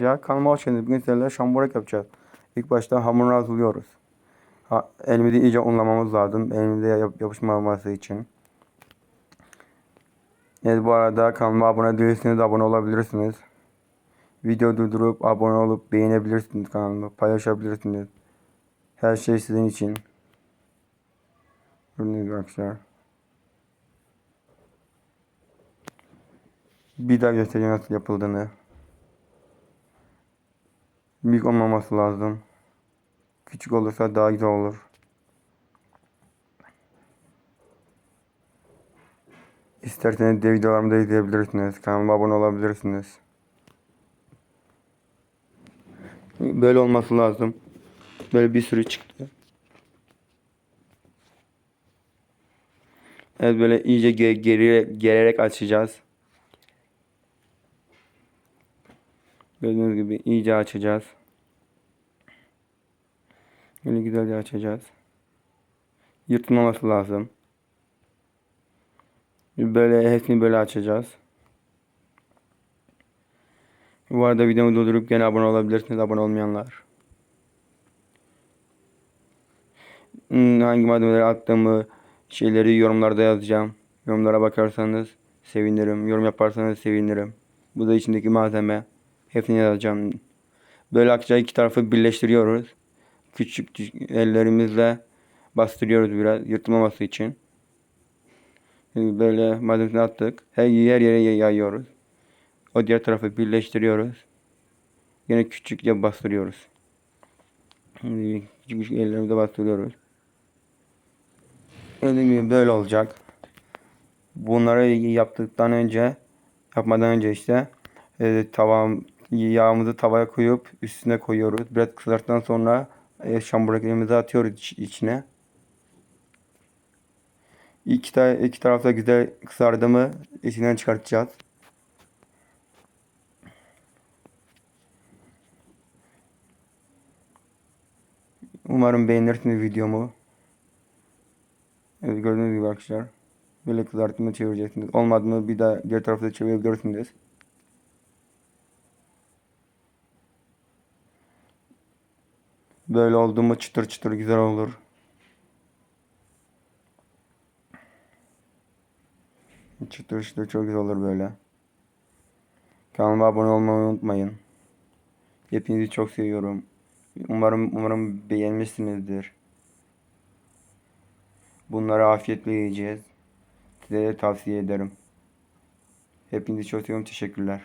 Ya kanalıma hoş. Bugün sizlerle şamburek yapacağız. İlk başta hamurunu hazırlıyoruz. Ha, elimizi iyice unlamamız lazım. Elimizde yap yapışmaması için. Evet bu arada kanalıma abone değilseniz abone olabilirsiniz. Video durdurup abone olup beğenebilirsiniz kanalımı. Paylaşabilirsiniz. Her şey sizin için. Gördüğünüz arkadaşlar. Bir daha göstereyim nasıl yapıldığını. Büyük olmaması lazım. Küçük olursa daha güzel olur. İsterseniz de videolarımı da izleyebilirsiniz. Kanalıma abone olabilirsiniz. Böyle olması lazım. Böyle bir sürü çıktı. Evet böyle iyice ge geri gererek açacağız. Gördüğünüz gibi iyice açacağız. Böyle güzelce açacağız. Yırtmaması lazım. Böyle hepsini böyle açacağız. Bu arada videomu durdurup gene abone olabilirsiniz abone olmayanlar. Hmm, Hangi malzemeleri attığımı şeyleri yorumlarda yazacağım. Yorumlara bakarsanız sevinirim. Yorum yaparsanız sevinirim. Bu da içindeki malzeme. Hepsini yazacağım. Böyle akçayı iki tarafı birleştiriyoruz. Küçük ellerimizle bastırıyoruz biraz yırtılmaması için. Şimdi böyle malzemesini attık. Her yer yere yayıyoruz. O diğer tarafı birleştiriyoruz. Yine küçükçe bastırıyoruz. Küçük küçük ellerimizle bastırıyoruz. Dediğim gibi böyle olacak. Bunları yaptıktan önce yapmadan önce işte e, tavam yağımızı tavaya koyup üstüne koyuyoruz. Biraz kızarttıktan sonra e, şamburaklarımızı atıyoruz iç, içine. İki, ta iki tarafta güzel kızardı mı içinden çıkartacağız. Umarım beğenirsiniz videomu. Evet gördüğünüz gibi arkadaşlar. Böyle kızartma çevireceksiniz. Olmadı mı bir daha diğer tarafta çevirebilirsiniz. Böyle oldu mu çıtır çıtır güzel olur. Çıtır çıtır çok güzel olur böyle. Kanalıma abone olmayı unutmayın. Hepinizi çok seviyorum. Umarım umarım beğenmişsinizdir. Bunları afiyetle yiyeceğiz. Size de tavsiye ederim. Hepinizi çok seviyorum. Teşekkürler.